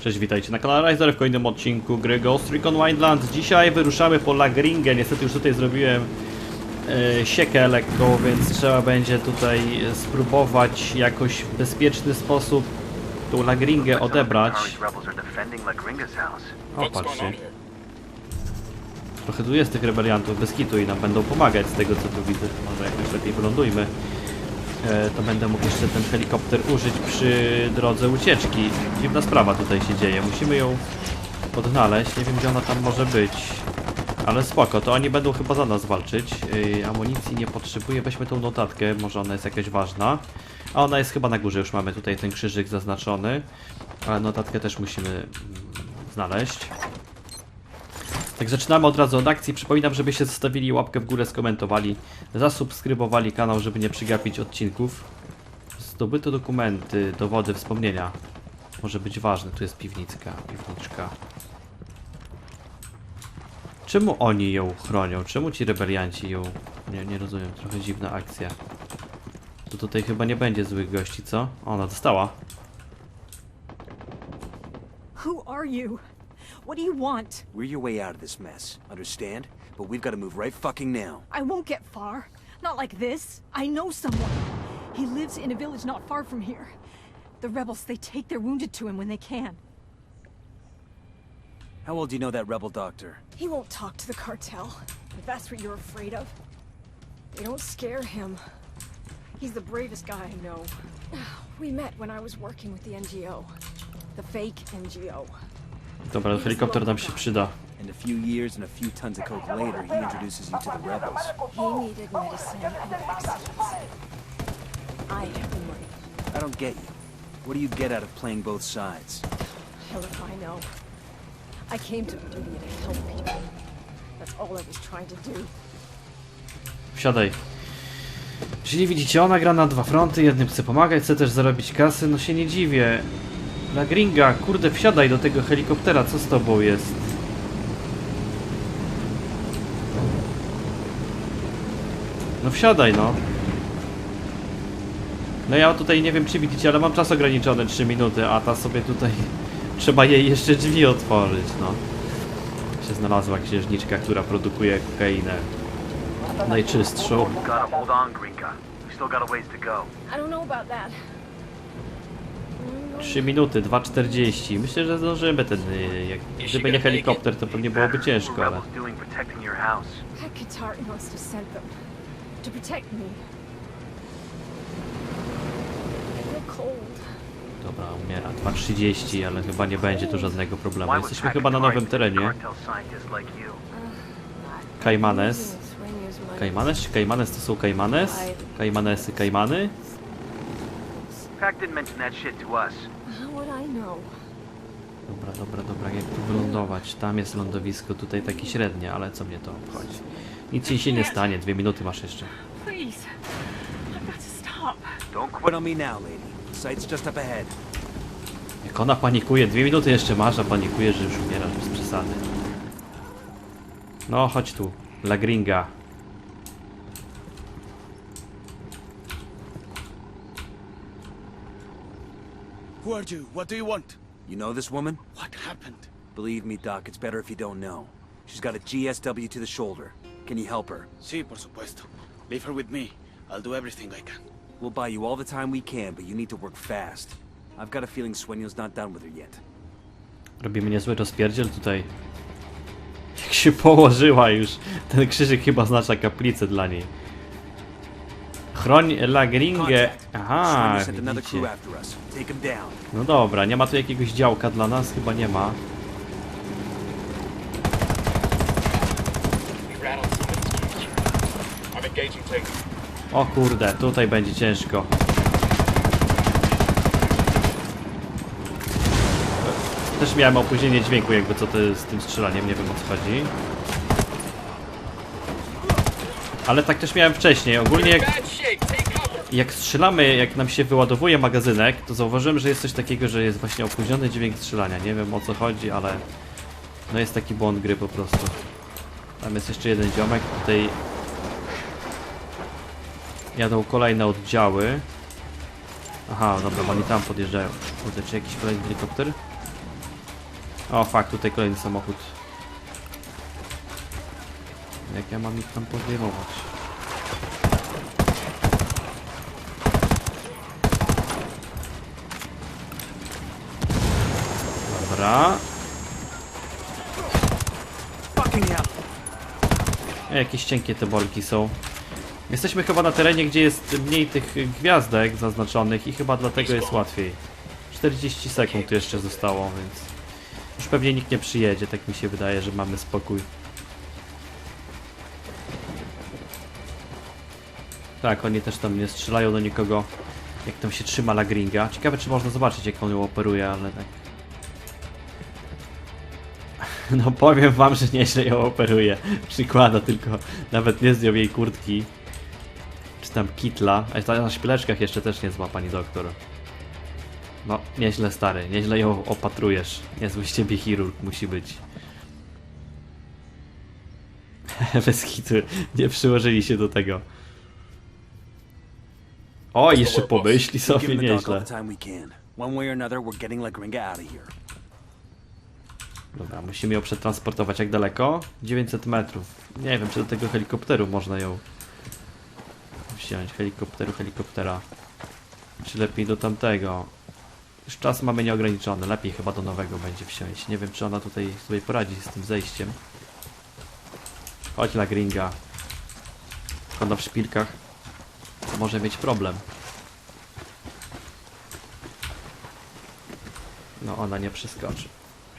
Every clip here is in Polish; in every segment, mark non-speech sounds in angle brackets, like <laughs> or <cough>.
Cześć, witajcie na kanale Riser w kolejnym odcinku gry Ghost Recon Wildlands. Dzisiaj wyruszamy po Lagringę. Niestety już tutaj zrobiłem e, siekę lekką, więc trzeba będzie tutaj spróbować jakoś w bezpieczny sposób tą Lagringę odebrać. O, patrzcie. Trochę tu jest tych rebeliantów bez kitu i nam będą pomagać z tego co tu widzę. Może jakoś lepiej wylądujmy. E, to będę mógł jeszcze ten helikopter użyć przy drodze ucieczki. Dziwna sprawa tutaj się dzieje. Musimy ją odnaleźć. Nie wiem gdzie ona tam może być. Ale spoko, to oni będą chyba za nas walczyć. Yy, amunicji nie potrzebuję. Weźmy tą notatkę, może ona jest jakaś ważna. A ona jest chyba na górze, już mamy tutaj ten krzyżyk zaznaczony. Ale notatkę też musimy znaleźć. Tak zaczynamy od razu od akcji. Przypominam, żebyście zostawili łapkę w górę, skomentowali, zasubskrybowali kanał, żeby nie przegapić odcinków. Zdobyte dokumenty, dowody, wspomnienia. Może być ważne. Tu jest piwnicka, piwniczka. Czemu oni ją chronią? Czemu ci rebelianci ją... Nie, nie rozumiem, trochę dziwna akcja. To tutaj chyba nie będzie złych gości, co? Ona dostała. Who are you? What do you want? We're your way out of this mess, understand? But we've got to move right fucking now. I won't get far. Not like this. I know someone. He lives in a village not far from here. The rebels, they take their wounded to him when they can. How well do you know that rebel doctor? He won't talk to the cartel, if that's what you're afraid of. They don't scare him. He's the bravest guy I know. <sighs> We met when I was working with the NGO. The fake NGO. Dobra, helikopter nam się przyda. And a few years and a few tons of coke later, he introduces you to the rebels. He needed medicine and vaccines. I have the money. I don't get you. What do you get out of playing both sides? Hell if I know. I came to to help people. That's all I was trying to do. Wsiadaj. Czyli widzicie, ona gra na dwa fronty, jednym chce pomagać, chce też zarobić kasy, no się nie dziwię. La gringa, kurde, wsiadaj do tego helikoptera, co z tobą jest? No wsiadaj, no. No ja tutaj nie wiem, czy widzicie, ale mam czas ograniczony 3 minuty, a ta sobie tutaj... <laughs> Trzeba jej jeszcze drzwi otworzyć, no. Się znalazła księżniczka, która produkuje kokainę. Najczystszą. Gotta hold on, Gringa. We still got a ways to go. I don't know about that. 3 minuty, 2.40. Myślę, że zdążymy ten. y, Jak, gdyby nie helikopter, to pewnie byłoby ciężko, ale. Dobra, umiera. 2.30, ale chyba nie będzie tu żadnego problemu. Jesteśmy chyba na nowym terenie. Kajmanes. Kajmanes czy Kajmanes to są Kajmanes? Kajmanesy, Kajmany? Pack didn't mention that shit to us. How would I know? Dobra, dobra, dobra, jak tu wylądować? Tam jest lądowisko, tutaj takie średnie, ale co mnie to obchodzi? Nic ci się nie stanie, dwie minuty masz jeszcze. Please. I've got to stop. Don't Quit on me now, lady. The site's just up ahead. Jak ona panikuje, dwie minuty jeszcze masz, a panikuje, że już umierasz bez przesady. No, chodź tu, La Gringa. Who are you? What do you want? You know this woman? What happened? Believe me, Doc, it's better if you don't know. She's got a GSW to the shoulder. Can you help her? Sí, por supuesto. Leave her with me. I'll do everything I can. We'll buy you all the time we can, but you need to work fast. I've got a feeling Swenio's not done with her yet. Robimy niezły rozpierdziel tutaj. Jak się położyła już. Ten krzyżyk chyba oznacza kaplicę dla niej. Chroń La Gringę. Contact. Aha, widzicie. No dobra, nie ma tu jakiegoś działka dla nas? Chyba nie ma. O kurde, tutaj będzie ciężko. Też miałem opóźnienie dźwięku, jakby co to z tym strzelaniem, nie wiem o co chodzi. Ale tak też miałem wcześniej. Ogólnie jak, jak strzelamy, jak nam się wyładowuje magazynek, to zauważyłem, że jest coś takiego, że jest właśnie opóźniony dźwięk strzelania. Nie wiem o co chodzi, ale no jest taki błąd gry po prostu. Tam jest jeszcze jeden ziomek, tutaj jadą kolejne oddziały. Aha, dobra, oni tam podjeżdżają. Kurde, czy jakiś kolejny helikopter? O, fakt, tutaj kolejny samochód. Jak ja mam ich tam podejmować? Dobra. Jakieś cienkie te bolki są. Jesteśmy chyba na terenie, gdzie jest mniej tych gwiazdek zaznaczonych i chyba dlatego jest łatwiej. 40 sekund tu jeszcze zostało, więc już pewnie nikt nie przyjedzie, tak mi się wydaje, że mamy spokój. Tak, oni też tam nie strzelają do nikogo, jak tam się trzyma Lagringa. Ciekawe, czy można zobaczyć, jak on ją operuje, ale tak... <laughs> No powiem wam, że nieźle ją operuje. Przykłada tylko, nawet nie zdjął jej kurtki. Czy tam kitla. A na szpileczkach jeszcze też nie zła pani doktor. No, nieźle stary, nieźle ją opatrujesz. Niezły z ciebie chirurg musi być. <laughs> Bez kitu, nie przyłożyli się do tego. O, jeszcze pomyśli sobie nieźle. Dobra, musimy ją przetransportować. Jak daleko? 900 metrów. Nie wiem, czy do tego helikopteru można ją wziąć. Helikopteru, helikoptera. Czy lepiej do tamtego? Już czas mamy nieograniczony. Lepiej chyba do nowego będzie wsiąść. Nie wiem, czy ona tutaj sobie poradzi z tym zejściem. Chodź na gringa. Ona w szpilkach. Może mieć problem. No, ona nie przeskoczy.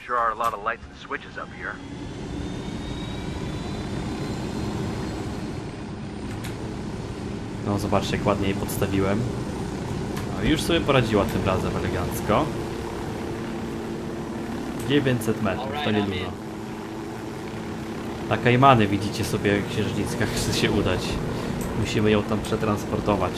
Sure are a lot of lights and switches up here. No zobaczcie jak ładnie jej podstawiłem. No już sobie poradziła tym razem elegancko. 900 metrów, to nie dużo. Na Kajmany widzicie sobie księżniczka <laughs> chce się udać. Musimy ją tam przetransportować.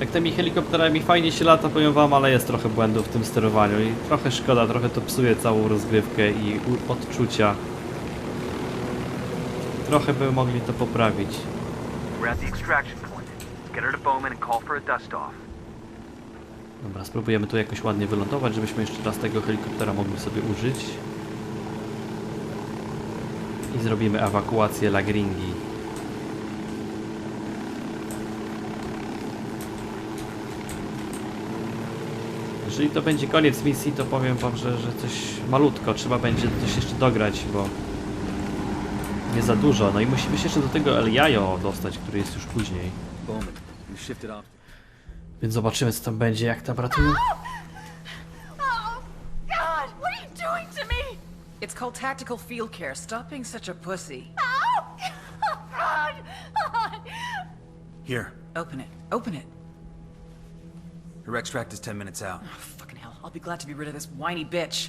Tak tymi helikopterami fajnie się lata, powiem wam, ale jest trochę błędów w tym sterowaniu i trochę szkoda, trochę to psuje całą rozgrywkę i odczucia. Trochę by mogli to poprawić. We're at the extraction point. Get her to Bowman and call for a dust-off. Dobra, spróbujemy tu jakoś ładnie wylądować, żebyśmy jeszcze raz tego helikoptera mogli sobie użyć. I zrobimy ewakuację Lagringi. Jeżeli to będzie koniec misji, to powiem wam, że, że coś malutko, trzeba będzie coś jeszcze dograć, bo nie za dużo. No i musimy się jeszcze do tego El Jajo dostać, który jest już później. Więc zobaczymy co tam będzie, jak tam ratują. Oh, oh, God! What are you doing to me? It's called tactical field care. Stop being such a pussy. Oh! God! Here, Open it. Open it. her extract is 10 minutes out. Oh, fucking hell. I'll be glad to be rid of this whiny bitch.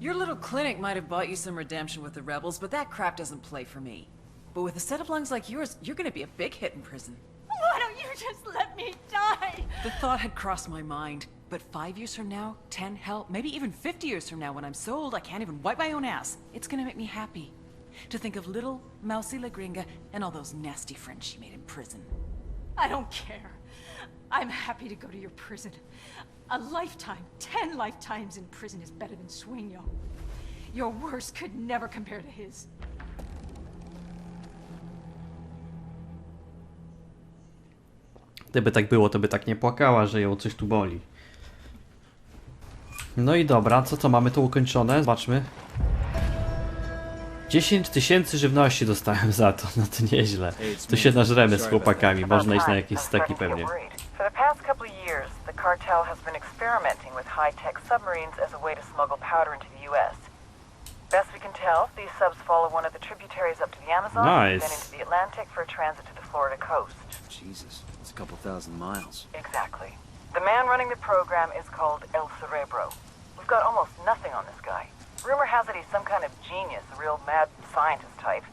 Your little clinic might have bought you some redemption with the rebels, but that crap doesn't play for me. But with a set of lungs like yours, you're gonna be a big hit in prison. Why don't you just let me die? The thought had crossed my mind. But five years from now, ten, hell, maybe even 50 years from now, when I'm so old I can't even wipe my own ass, it's gonna make me happy. To think of little Mousy Lagringa and all those nasty friends she made in prison. I don't care. I'm happy to go to your prison. A lifetime, ten lifetimes in prison is better than Sueño. Your worst could never compare to his. Gdyby tak było, to by tak nie płakała, że ją coś tu boli. No i dobra, co to mamy tu ukończone? Zobaczmy. 10 tysięcy żywności dostałem za to, no to nieźle. Tu się nażremy z chłopakami, można iść na jakieś steki pewnie. For the past couple of years, the cartel has been experimenting with high-tech submarines as a way to smuggle powder into the U.S. Best we can tell, these subs follow one of the tributaries up to the Amazon, Nice. then into the Atlantic for a transit to the Florida coast. Jesus, it's a couple thousand miles. Exactly. The man running the program is called El Cerebro. We've got almost nothing on this guy. Rumor has it he's some kind of genius, a real mad scientist type.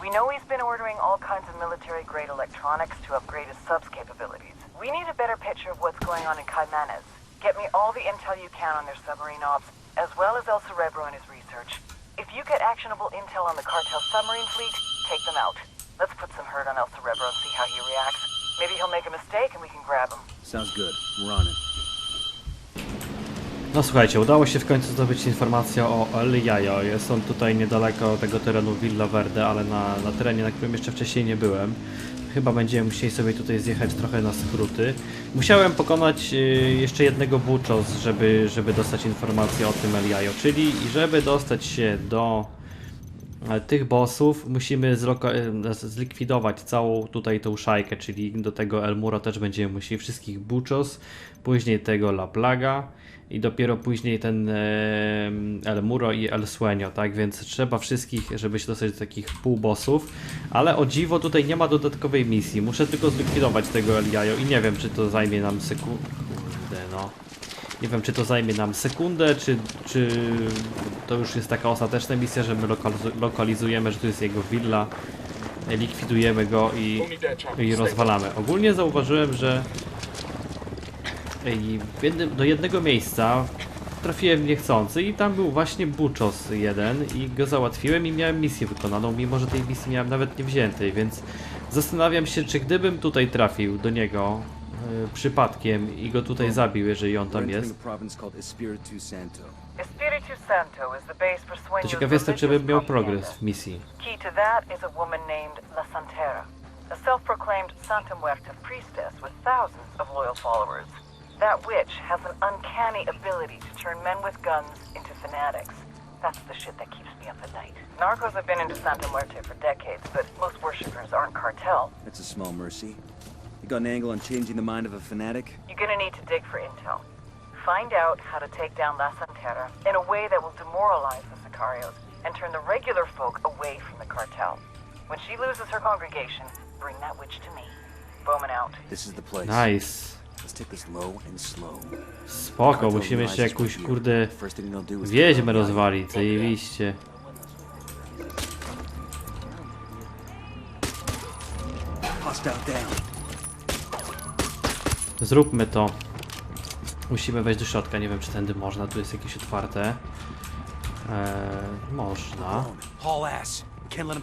We know he's been ordering all kinds of military-grade electronics to upgrade his subs capabilities. We need a better picture of what's going on in Caymanes. Get me all the intel you can on their submarine ops, as well as El Cerebro and his research. If you get actionable intel on the cartel submarine fleet, take them out. Let's put some hurt on El Cerebro and see how he reacts. Maybe he'll make a mistake and we can grab him. Sounds good. We're on it. No słuchajcie, udało się w końcu zdobyć informację o El Jajo. Jest on tutaj niedaleko tego terenu Villa Verde, ale na, na terenie, na którym jeszcze wcześniej nie byłem. Chyba będziemy musieli sobie tutaj zjechać trochę na skróty. Musiałem pokonać y, jeszcze jednego Buchos, żeby, żeby dostać informację o tym El Jajo, czyli żeby dostać się do tych bossów musimy zlikwidować całą tutaj tą szajkę, czyli do tego El Muro też będziemy musieli wszystkich Buchos, później tego La Plaga i dopiero później ten El Muro i El Sueño, tak? Więc trzeba wszystkich, żeby się dostać do takich półbossów, ale o dziwo tutaj nie ma dodatkowej misji. Muszę tylko zlikwidować tego El Jajo i nie wiem, czy to zajmie nam sekundę, no. Nie wiem, czy to zajmie nam sekundę, czy, czy to już jest taka ostateczna misja, że my lokalizu- lokalizujemy, że tu jest jego willa, likwidujemy go i, i rozwalamy. Ogólnie zauważyłem, że jednym, do jednego miejsca trafiłem niechcący i tam był właśnie Buchos jeden i go załatwiłem i miałem misję wykonaną, mimo że tej misji miałem nawet nie wziętej, więc zastanawiam się, czy gdybym tutaj trafił do niego przypadkiem i go tutaj zabił, jeżeli on tam jest, to ciekaw jestem, czy bym miał progres w misji. Key to that is a woman named La Santera, a self-proclaimed Santa Muerta priestess with thousands of loyal followers. That witch has an uncanny ability to turn men with guns into fanatics. That's the shit that keeps me up at night. Narcos have been into Santa Muerte for decades, but most worshippers aren't cartel. That's a small mercy. You got an angle on changing the mind of a fanatic? You're gonna need to dig for intel. Find out how to take down La Santera in a way that will demoralize the Sicarios and turn the regular folk away from the cartel. When she loses her congregation, bring that witch to me. Bowman out. This is the place. Nice. Let's take this low and slow. Spoko, musimy jeszcze realizes jakąś kurde First thing they'll do is wieźmę kill our guy. rozwalić, zajebiście. Hostile down. Zróbmy to. Musimy wejść do środka, nie wiem czy tędy można, tu jest jakieś otwarte. Eee, można. Haul ass. We can't let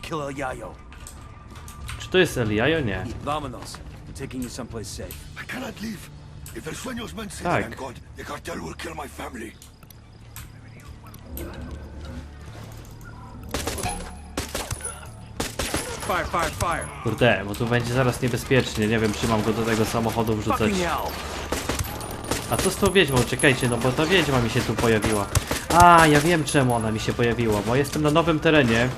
him Kurde, bo tu będzie zaraz niebezpiecznie, nie wiem czy mam go do tego samochodu wrzucać. A co z tą wiedźmą? Czekajcie, no bo ta wiedźma mi się tu pojawiła. A, ja wiem czemu ona mi się pojawiła, bo jestem na nowym terenie.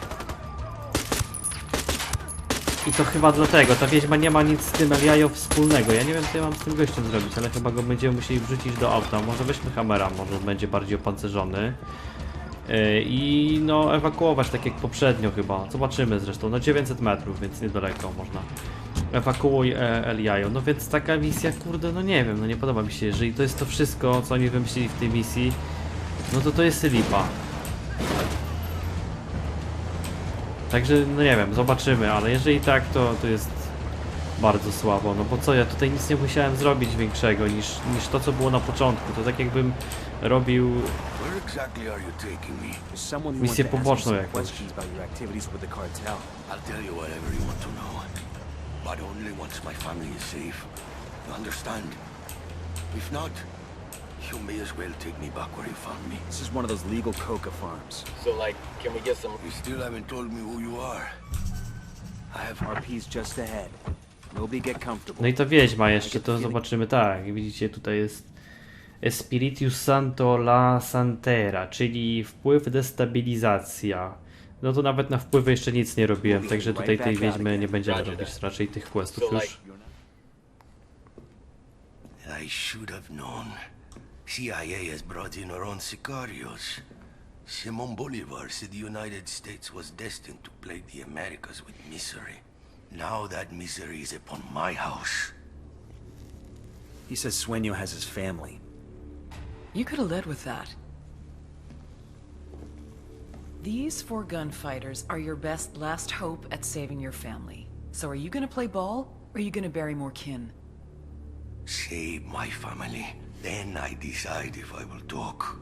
I to chyba dlatego, ta wiedźma nie ma nic z tym Eliajo wspólnego. Ja nie wiem co ja mam z tym gościem zrobić, ale chyba go będziemy musieli wrzucić do auta. Może weźmy Hammera, może on będzie bardziej opancerzony. Yy, I no ewakuować tak jak poprzednio chyba. Zobaczymy zresztą. No 900 metrów, więc niedaleko można. Ewakuuj e, El Jajo. No więc taka misja, kurde, no nie wiem, no nie podoba mi się. Jeżeli to jest to wszystko, co oni wymyślili w tej misji, no to to jest lipa. Także, no nie wiem, zobaczymy, ale jeżeli tak, to, to jest bardzo słabo. No bo co, ja tutaj nic nie musiałem zrobić większego niż, niż to, co było na początku. To tak jakbym robił Where exactly are you taking me? There's someone who Misję poboczną jakąś. questions about your activities with the cartel. I'll tell you whatever you want to know. But only once my family is safe. You understand? If not, you may as well take me back where you found me. This is one of those legal coca farms. So, like, can we get some... You still haven't told me who you are. I have RP's just ahead. Nobody get comfortable. No i ta wiedźma jeszcze, to zobaczymy, tak, widzicie, tutaj jest Espiritu Santo la Santera, czyli wpływ destabilizacja. No to nawet na wpływy jeszcze nic nie robiłem, także tutaj tej wiedźmy nie będziemy robić raczej tych questów już. I should have known. CIA has brought in our own sicarios. Simon Bolivar said the United States was destined to plague the Americas with misery. Now that misery is upon my house. He says Sueño has his family. You could have led with that. These four gunfighters are your best last hope at saving your family. So are you gonna play ball, or are you gonna bury more kin? Save my family. Then I decide if I will talk.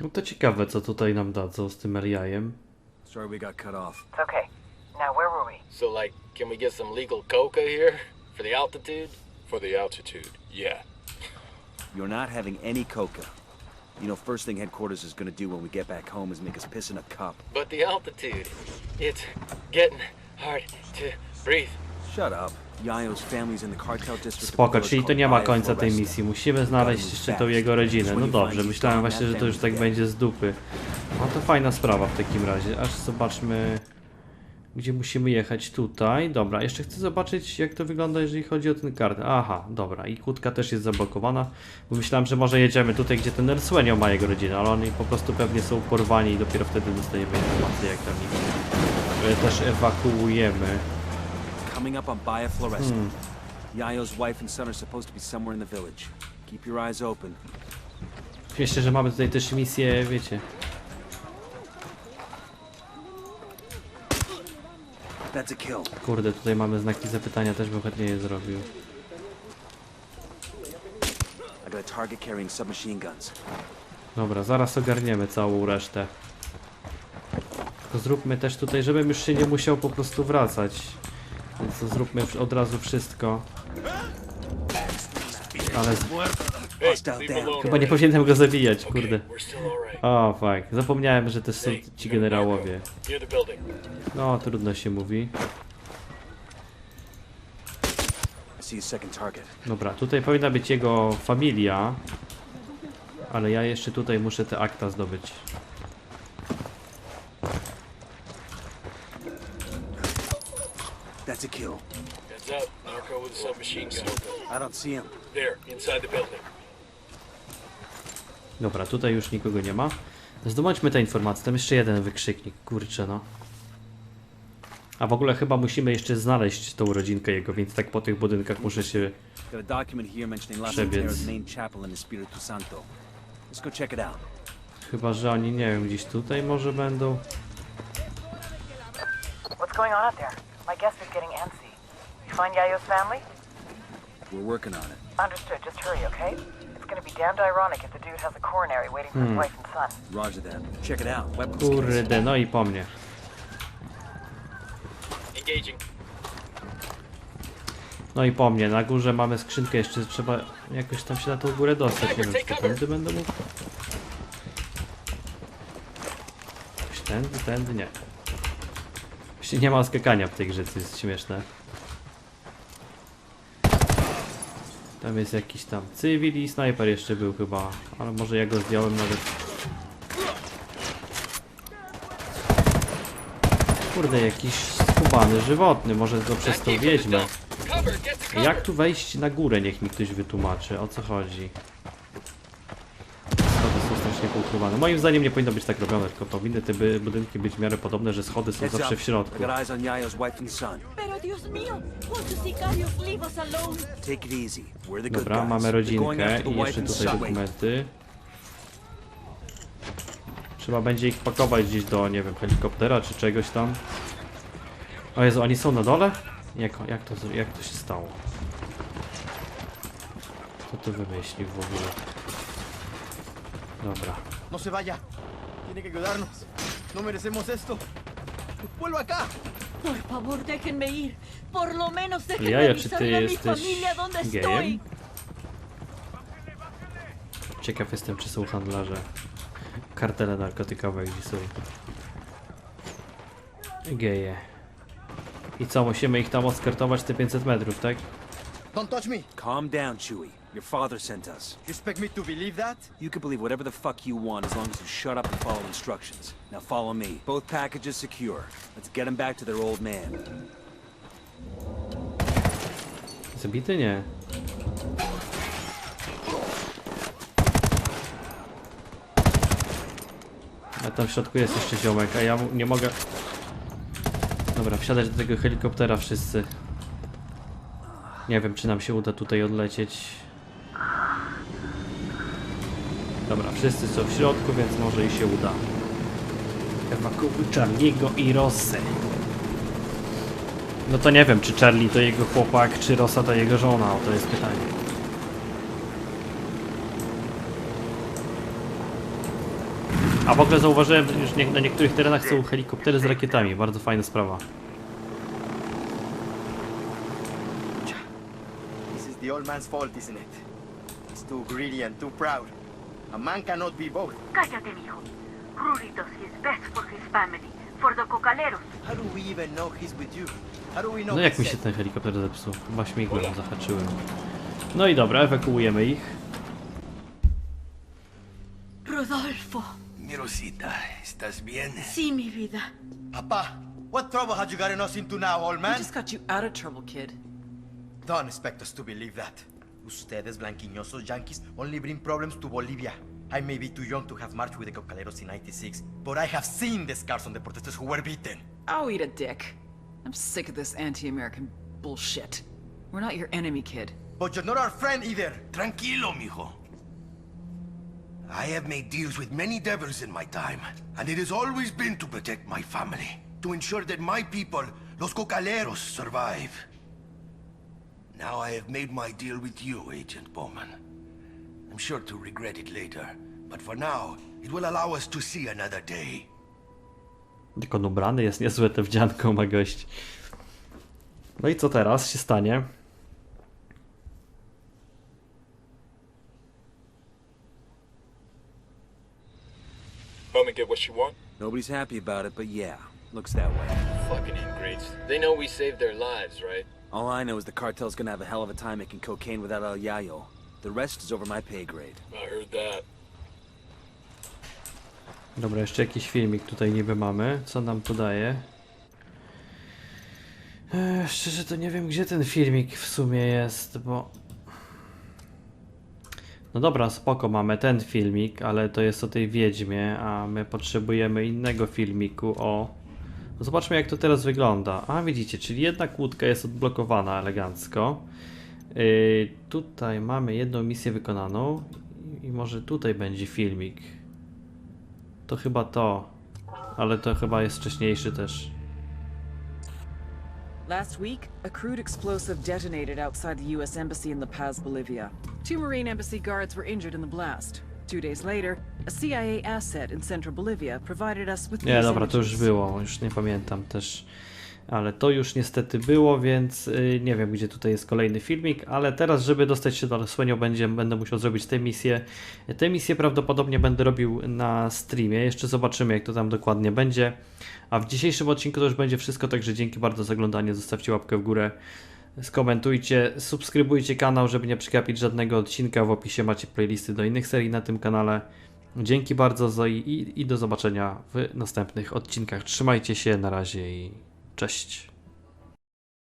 No to ciekawe, co tutaj nam dadzą z tym Eliajem. Sorry we got cut off. It's okay. So, like, can we get some legal coca here? For the altitude? For the altitude, yeah. You're not having any coca. You know, first thing headquarters is gonna do when we get back home is make us piss in a cup. But the altitude. It's getting hard to breathe. Shut up. Yayo's family's in the cartel district. of the Spoko, czyli to nie ma końca tej misji. Musimy znaleźć jeszcze tą jego rodzinę. No dobrze, myślałem właśnie, że to już tak będzie z dupy. No to fajna sprawa w takim razie. Aż zobaczmy, gdzie musimy jechać. Tutaj. Dobra, jeszcze chcę zobaczyć, jak to wygląda, jeżeli chodzi o ten kartę. Aha, dobra. I kłódka też jest zablokowana. Bo myślałem, że może jedziemy tutaj, gdzie ten Erswenio ma jego rodzinę, ale oni po prostu pewnie są porwani i dopiero wtedy dostajemy informację, jak tam ich e, też ewakuujemy. Coming up on Floresta. Yayo's wife and son are supposed to be somewhere in the village. Keep your eyes open. Że mamy tutaj też misję, wiecie, That's a kill. Kurde, tutaj mamy znaki zapytania, też bym chętnie je zrobił. Dobra, zaraz ogarniemy całą resztę. Tylko zróbmy też tutaj, żebym już się nie musiał po prostu wracać. Więc to zróbmy od razu wszystko. Ale z... Chyba nie powinienem go zabijać, kurde. O, fuck. Zapomniałem, że też są ci generałowie. No, trudno się mówi. Dobra, tutaj powinna być jego familia. Ale ja jeszcze tutaj muszę te akta zdobyć. That's a kill. Heads up. Narco with a submachine gun. I don't see him. There, inside the building. Dobra, tutaj już nikogo nie ma. Zdobądźmy te informacje. Tam jeszcze jeden wykrzyknik, kurczę no. A w ogóle chyba musimy jeszcze znaleźć tą rodzinkę jego, więc tak po tych budynkach muszę się... Przebiec. Chyba, że oni, nie wiem, gdzieś tutaj może będą. What's going on out there? My guest is getting antsy. You find Yayo's family? We're working on it. Understood. Just hurry, okay? It's gonna be damned ironic if the dude has a coronary waiting for his wife and son. Roger that. Check it out. Weapons. Kurde, no i po mnie. Engaging. No i po mnie. Na górze mamy skrzynkę, jeszcze trzeba jakoś tam się na tą górę dostać. Nie wiem, czy to tędy będę mógł. Jakoś Tędy, tędy, nie. Właśnie nie ma skakania w tej grze, co jest śmieszne. Tam jest jakiś tam cywil i snajper jeszcze był chyba, ale może ja go zdjąłem nawet. Kurde, jakiś skubany żywotny, może go przez tą wiedźmę. Jak tu wejść na górę? Niech mi ktoś wytłumaczy, o co chodzi. Strasznie poukrywane. Moim zdaniem nie powinno być tak robione, tylko powinny te by, budynki być w miarę podobne, że schody są zawsze w środku. Dobra, mamy rodzinkę i jeszcze tutaj dokumenty. Trzeba będzie ich pakować gdzieś do, nie wiem, helikoptera czy czegoś tam. O Jezu, oni są na dole? Jak, jak, to, jak to się stało? Kto to wymyślił w ogóle? Dobra. No se vaya. Tiene que ayudarnos. No merecemos esto. Vuelva acá. Por favor, déjenme ir. Por lo menos déjenme Jaja, czy ty avisarle a mi jesteś familia dónde estoy. gejem? Ciekaw jestem, czy są handlarze. Kartele narkotykowe gdzie są. Geje. I co, musimy ich tam oskartować te 500 metrów, tak? Don't touch me. Calm down, Chewie. Your father sent us. You expect me to believe that? You can believe whatever the fuck you want as long as you shut up and follow instructions. Now follow me. Both packages secure. Let's get them back to their old man. Zabity? Nie. A tam w środku jest jeszcze ziomek, a ja nie mogę... Dobra, wsiadać do tego helikoptera wszyscy. Nie wiem, czy nam się uda tutaj odlecieć. Dobra, wszyscy są w środku, więc może i się uda. Ewakuuj Charliego i Rossę. No to nie wiem, czy Charlie to jego chłopak, czy Rosa to jego żona, o to jest pytanie. A w ogóle zauważyłem, że już nie, na niektórych terenach są helikoptery z rakietami. Bardzo fajna sprawa. This is the old man's fault, isn't it? He's too greedy and too proud. A man cannot be both. Cállate, mijo. Rudy does his best for his family, for the cocaleros. How do we even know he's with you? How do we know No jak he's mi się ten helikopter zepsuł? Chyba śmigłem, zahaczyłem. No i dobra, ewakuujemy ich. Rodolfo. Mirosita, ¿estás bien? Sí, mi vida. Papa, what trouble had you gotten us into now, old We man? just got you out of trouble, kid. Don't expect us to believe that. Ustedes, blanquiñosos yankees, only bring problems to Bolivia. I may be too young to have marched with the Cocaleros in 96, but I have seen the scars on the protesters who were beaten. I'll eat a dick. I'm sick of this anti-American bullshit. We're not your enemy, kid. But you're not our friend either. Tranquilo, mijo. I have made deals with many devils in my time, and it has always been to protect my family, to ensure that my people, los cocaleros, survive. Now I have made my deal with you, Agent Bowman. I'm sure to regret it later, but for now, it will allow us to see another day. Jak on ubrany jest niezłe te wdzianko ma gość. No i co teraz się stanie? Bowman get what you want? Nobody's happy about it, but yeah, looks that way. Fucking ingrates. They know we saved their lives, right? All I know is the cartel's gonna have a hell of a time making cocaine without El Yayo. The rest is over my pay grade. I heard that. Dobra, jeszcze jakiś filmik tutaj niby mamy. Co nam tu daje? Eee, szczerze to nie wiem, gdzie ten filmik w sumie jest, bo... No dobra, spoko, mamy ten filmik, ale to jest o tej wiedźmie, a my potrzebujemy innego filmiku o... Zobaczmy jak to teraz wygląda. A widzicie, czyli jedna kłódka jest odblokowana elegancko. Yy, tutaj mamy jedną misję wykonaną i może tutaj będzie filmik. To chyba to. Ale to chyba jest wcześniejszy też. Last week, a crude explosive detonated outside the U.S. Embassy in La Paz, Bolivia. Two Marine Embassy guards were injured in the blast. Two days later, a CIA asset in central Bolivia provided us with Nie, dobra, to już było, już nie pamiętam też. Ale to już niestety było, więc y, nie wiem, gdzie tutaj jest kolejny filmik, ale teraz, żeby dostać się do Słenio, będzie, będę musiał zrobić tę misję. Tę misję prawdopodobnie będę robił na streamie, jeszcze zobaczymy, jak to tam dokładnie będzie. A w dzisiejszym odcinku to już będzie wszystko, także dzięki bardzo za oglądanie, zostawcie łapkę w górę, skomentujcie, subskrybujcie kanał, żeby nie przegapić żadnego odcinka, w opisie macie playlisty do innych serii na tym kanale. Dzięki bardzo za i, i do zobaczenia w następnych odcinkach. Trzymajcie się, na razie i cześć.